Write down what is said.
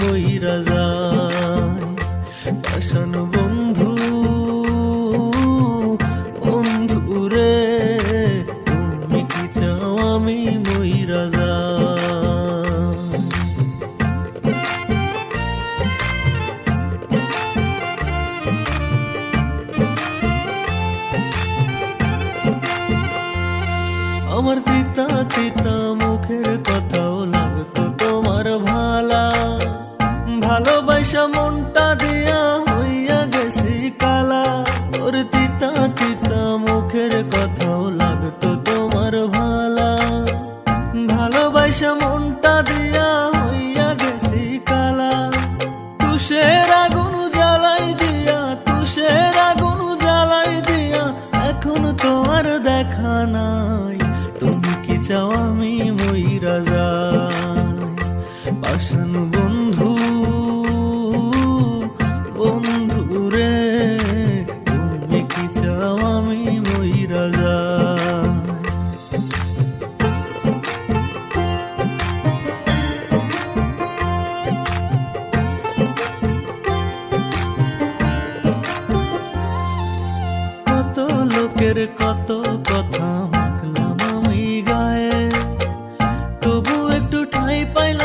মইরা যাই। পাশান বন্ধু বন্ধু রে তুমি কি চাও আমি মইরা যাই? আমার তিতা তিতা মুখের কথাও লাগতো ভালোবাসা মনটা দিয়া হইয়া গেছি কালা। ওর তিতা তিতা মুখের কথাও লাগতো তোমার ভালা। ভালোবাসা মনটা দিয়া হইয়া গেছি কালা। তুষের আগুন জ্বালাই দিয়া, তুষের আগুন জ্বালাই দিয়া, এখন তো আর দেখা নাই। তুমি কি চাও আমি মইরা লোকের কত কথা মাখলাম আমি গায়ে। তবু একটু ঠাই পাইলাম